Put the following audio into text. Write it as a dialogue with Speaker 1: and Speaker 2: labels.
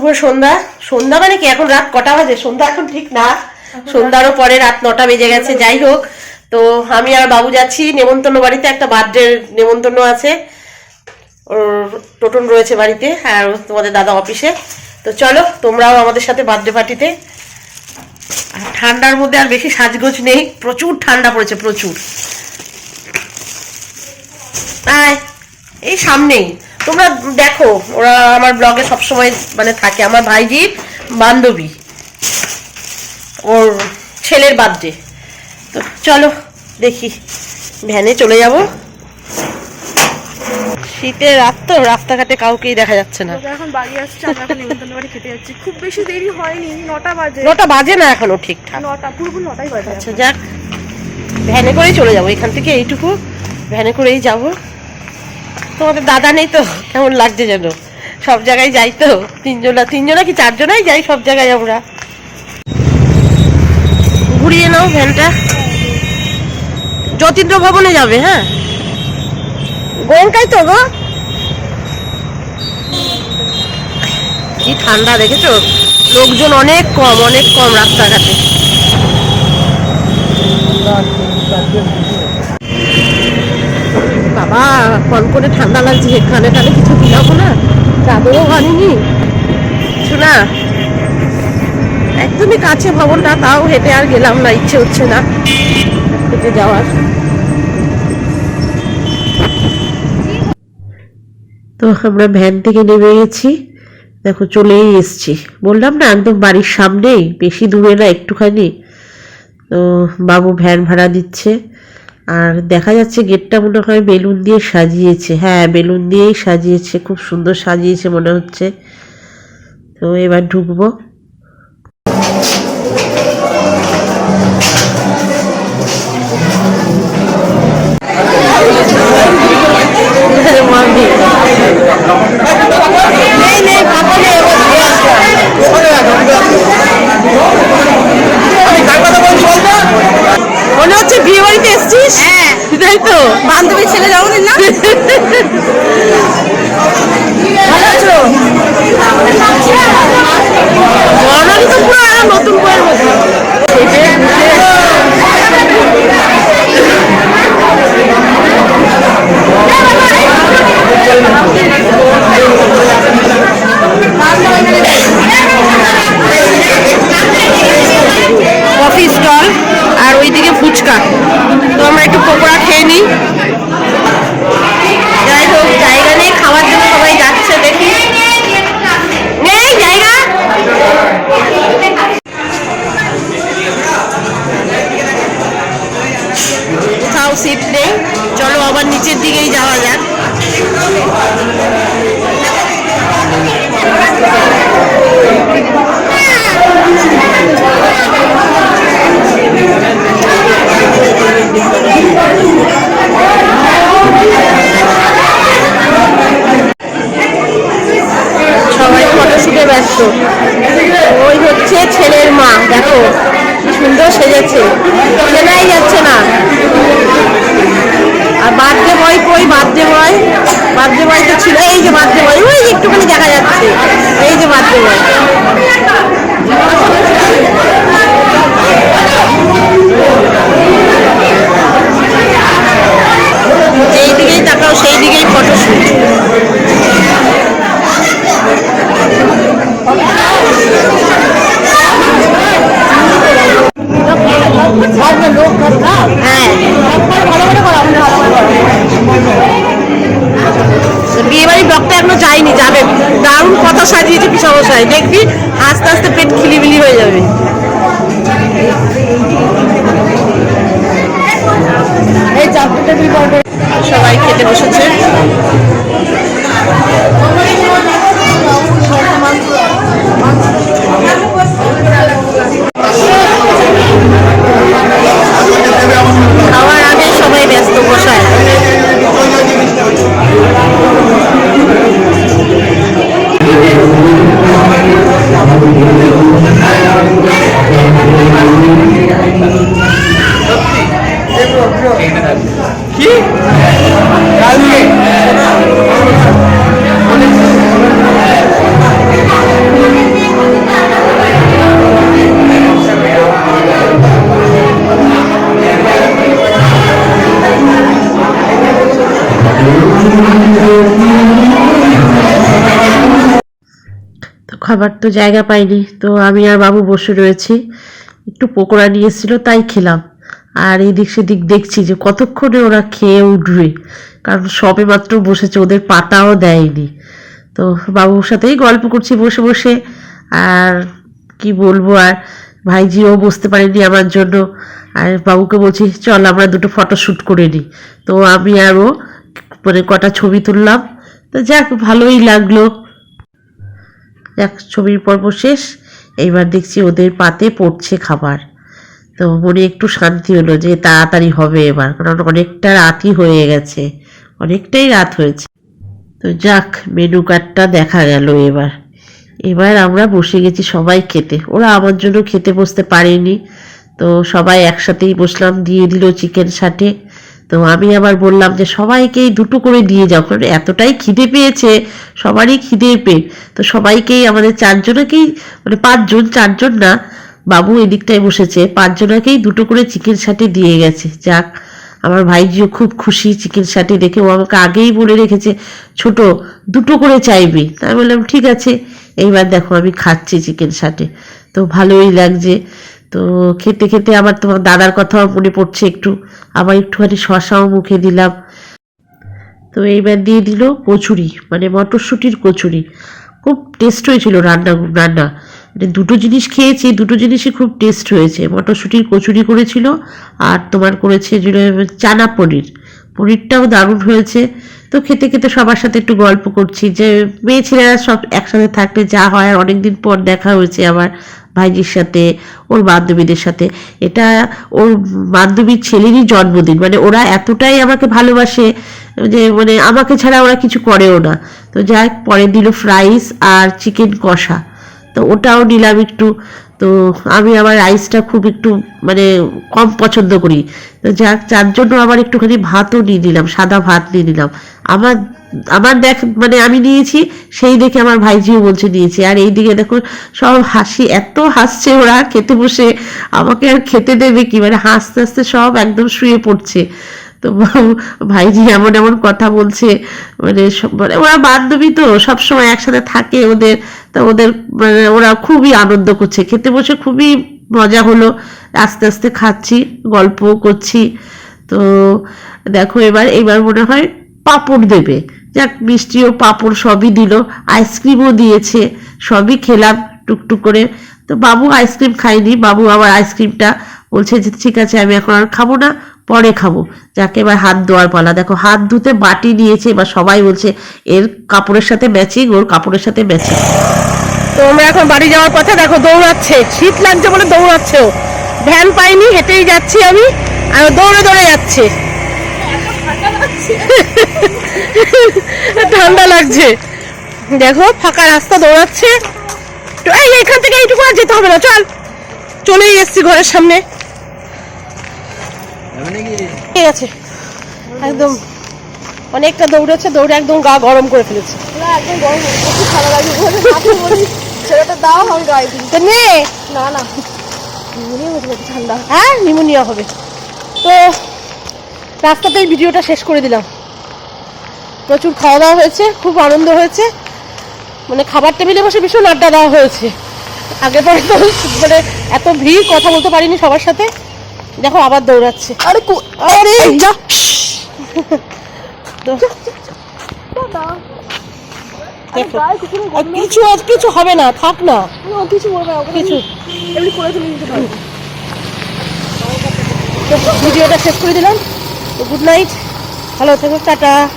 Speaker 1: শুভ সন্ধ্যা। সন্ধ্যা মানে কি? এখন রাত কটা বাজে? সন্ধ্যা এখন ঠিক না। সন্ধ্যারও পরে রাত নটা বেজে গেছে, যাই হোক। তো আমি আর বাবু যাচ্ছি। নেমন্তন্ন বাড়িতে একটা বার্থডে নেমন্তন্ন আছে। ওর টোটন রয়েছে বাড়িতে আর তোমাদের দাদা অফিসে। তো চলো, তোমরাও আমাদের সাথে বার্থডে পার্টিতে। ঠান্ডার মধ্যে আর বেশি সাজগোজ নেই। প্রচুর ঠান্ডা পড়েছে, প্রচুর। আয়, এই সামনেই। তোমরা দেখো ওরা আমার ব্লগে সবসময় মানে থাকে। আমার ভাইজির বান্ধবী। ওর ছেলের বার্থডে। তো চলো দেখি ভ্যানে চলে যাব। শীতের রাত তো রাস্তাঘাটে কাউকেই দেখা যাচ্ছে না।
Speaker 2: এখন বাড়ি আসছে আমরা এখন নেমন্তন্ন বাড়ি খেতে যাচ্ছি। খুব বেশি দেরি হয়নি নটা বাজে।
Speaker 1: নটা বাজে না এখনও ঠিকঠাক।
Speaker 2: নটা পুরো নটাই বাজে
Speaker 1: আচ্ছা যাক। ভ্যানে করেই চলে যাব। এখান থেকে এইটুকু ভ্যানে করেই যাব। তোমাদের দাদা নেই তো? কেমন লাগছে যেন? সব জায়গায় যাই তো? তিনজনা তিনজনা কি চারজনাই যাই সব জায়গায় আমরা? ঘুরিয়ে নাও ভ্যানটা। যতীন্দ্র ভবনে যাবে হ্যাঁ? গঙ্কাই তো গো। কি ঠান্ডা দেখেছ? লোকজন অনেক কম অনেক কম রাস্তাঘাটে। বাবা কন করে ঠান্ডা লাগছে এখানে টানে কিছু দিলাম না? চাদরও আনিনি কিছু না একদমই কাছে ভবনটা তাও হেঁটে আর গেলাম না, ইচ্ছে হচ্ছে না হেঁটে যাওয়ার। তো আমরা ভ্যান থেকে নেমে গেছি। দেখো, চলেই এসছি। বললাম না, একদম বাড়ির সামনেই, বেশি দূরে না, একটুখানি। তো বাবু ভ্যান ভাড়া দিচ্ছে। আর দেখা যাচ্ছে গেটটা মনে হয় বেলুন দিয়ে সাজিয়েছে। হ্যাঁ বেলুন দিয়েই সাজিয়েছে, খুব সুন্দর সাজিয়েছে মনে হচ্ছে। তো এবার ঢুকবো। এসছিস হ্যাঁ। তাই তো?
Speaker 2: বান্ধবীর ছেলে যাব না?
Speaker 1: ভালো আছো? তো পুরো নতুন বইয়ের মতো সেজেছে চেনাই যাচ্ছে না। আর বার্থডে বয় কই? Birthday boy? বার্থডে বয় তো ছিল। এই যে বার্থডে বয়, ওই একটুখানি দেখা যাচ্ছে। এই যে বার্থডে বয় যেই দিকেই তাকাও সেই দিকেই ফটোশুট হ্যাঁ বিয়ে বাড়ির ব্লগটা এখনও যায়নি যাবে দারুণ কথা সাজিয়েছে পিসামশাই দেখবি আস্তে আস্তে পেট খিলিবিলি হয়ে যাবে। সবাই খেতে বসেছে। খাবার তো জায়গা পাইনি, তো আমি আর বাবু বসে রয়েছি। একটু পকোড়া নিয়ে এসেছিল, তাই খেলাম। আর এদিক সেদিক দেখছি যে কতক্ষণে ওরা খেয়ে উঠবে, কারণ সবে মাত্র বসেছে, ওদের পাতাও দেয়নি। তো বাবুর সাথেই গল্প করছি বসে বসে, আর কি বলব, আর ভাইজিও বসতে পারেনি আমার জন্য। আর বাবুকে বলছি, চল আমরা দুটো ফটো শ্যুট করে নিই। তো আমি আর ও মানে কটা ছবি তুললাম। তো যাক, ভালোই লাগল। যাক ছবির পর্ব শেষ, এইবার দেখছি ওদের পাতে পড়ছে খাবার। তো মনে একটু শান্তি হলো যে তাড়াতাড়ি হবে এবার, কারণ অনেকটা রাতই হয়ে গেছে, অনেকটাই রাত হয়েছে। তো যাক মেনু কার্ডটা দেখা গেল এবার। এবার আমরা বসে গেছি সবাই খেতে। ওরা আমার জন্য খেতে বসতে পারেনি। তো সবাই একসাথেই বসলাম, দিয়ে দিল চিকেন সাটে তো আমি আবার বললাম যে সবাইকেই দুটো করে দিয়ে যাও, কারণ এতটাই খিদে পেয়েছে, সবারই খিদে পেয়ে তো সবাইকেই, আমাদের চারজনকেই মানে পাঁচজন, চারজন না, বাবু এদিকটায় বসেছে, পাঁচজনাকেই দুটো করে চিকেন সাটে দিয়ে গেছে। যাক, আমার ভাইজিও খুব খুশি চিকেন সাটে দেখে, ও আমাকে আগেই বলে রেখেছে, ছোট, দুটো করে চাইবি। তাই বললাম, ঠিক আছে, এইবার দেখো আমি খাচ্ছি চিকেন সাটে। তো ভালোই লাগছে। তো খেতে খেতে আবার তোমার দাদার কথাও মনে পড়ছে একটু। আবার একটুখানি শশাও মুখে দিলাম। তো এইবার দিয়ে দিল কচুরি মানে মটরশুঁটির কচুরি। খুব টেস্ট হয়েছিল রান্না রান্না। মানে দুটো জিনিস খেয়েছি, দুটো জিনিসই খুব টেস্ট হয়েছে। মটরশুঁটির কচুরি করেছিল আর তোমার করেছে চানা পনির। পনিরটাও দারুণ হয়েছে। তো খেতে খেতে সবার সাথে একটু গল্প করছি যে, মেয়ে ছেলেরা সব একসাথে থাকলে যা হয় আর অনেকদিন পর দেখা হয়েছে আমার ভাইজির সাথে, ওর বান্ধবীদের সাথে। এটা ওর বান্ধবীর ছেলেরই জন্মদিন। মানে ওরা এতটাই আমাকে ভালোবাসে যে মানে আমাকে ছাড়া ওরা কিছু করেও না। তো যাই পরে দিল ফ্রাইস আর চিকেন কষা। তো ওটাও নিলাম একটু। তো আমি আমার রাইসটা খুব একটু মানে কম পছন্দ করি। তো যাক, যার জন্য আবার একটুখানি ভাতও নিয়ে নিলাম, সাদা ভাত নিয়ে নিলাম। আমার আমার দেখ মানে আমি নিয়েছি, সেই দেখে আমার ভাইজিও বলছে নিয়েছি। আর এই দিকে দেখো, সব হাসি, এত হাসছে ওরা খেতে বসে। আমাকে আর খেতে দেবে কি? মানে হাসতে হাসতে সব একদম শুয়ে পড়ছে। তো ভাইজি এমন এমন কথা বলছে মানে মানে ওরা বান্ধবী তো, সবসময় একসাথে থাকে ওদের, তা ওদের মানে ওরা খুবই আনন্দ করছে। খেতে বসে খুবই মজা হলো, আস্তে আস্তে খাচ্ছি গল্পও করছি। তো দেখো এবার এবার মনে হয় পাপড় দেবে। যাক, মিষ্টিও পাপড় সবই দিল, আইসক্রিমও দিয়েছে, সবই খেলাম টুকটুক করে। তো বাবু আইসক্রিম খায়নি, বাবু আবার আইসক্রিমটা বলছে যে, ঠিক আছে, আমি এখন আর খাব না পরে খাব। যাকে এবার হাত ধোয়ার পালা। দেখো, হাত ধুতে বাটি নিয়েছে, এবার সবাই বলছে, এর কাপড়ের সাথে ম্যাচিং ওর কাপড়ের সাথে ম্যাচিং তো আমরা এখন বাড়ি যাওয়ার পথে দেখো, দৌড়াচ্ছে। শীত লাগছে বলে দৌড়াচ্ছে ও ভ্যান পাইনি, হেঁটেই যাচ্ছি আমি, আর দৌড়ে দৌড়ে যাচ্ছে। ঠান্ডা লাগছে। দেখো, ফাঁকা রাস্তা, দৌড়াচ্ছে। এই এখান থেকে এইটুকু আর যেতে হবে না, চল। চলেই এসছি ঘরের সামনে। ঠিক আছে। একদম। অনেকটা দৌড়েছে দৌড়ে একদম গা গরম করে ফেলেছে।
Speaker 2: না একদম গরম খুব ভালো লাগে ছেলেটা দাও আমি গায়ে দিই
Speaker 1: নে!
Speaker 2: না না। মনে নাকি ঠান্ডা।
Speaker 1: হ্যাঁ নিমোনিয়া হবে। তো রাস্তাতেই ভিডিওটা শেষ করে দিলাম। প্রচুর খাওয়া দাওয়া হয়েছে খুব আনন্দ হয়েছে। মানে খাবার টেবিলে বসে ভীষণ আড্ডা দেওয়া হয়েছে। আগে পরে তো মানে এত ভিড় কথা বলতে পারিনি সবার সাথে। দেখো আবার দৌড়াচ্ছে।
Speaker 2: আরে কো-
Speaker 1: আরে!
Speaker 2: যা! কিছু
Speaker 1: আর কিছু হবে না থাক না।
Speaker 2: কিছু
Speaker 1: কিছু।
Speaker 2: এমনি করে নিতে
Speaker 1: ভিডিওটা শেষ করে দিলাম। তো গুড নাইট ভালো থেকো টাটা।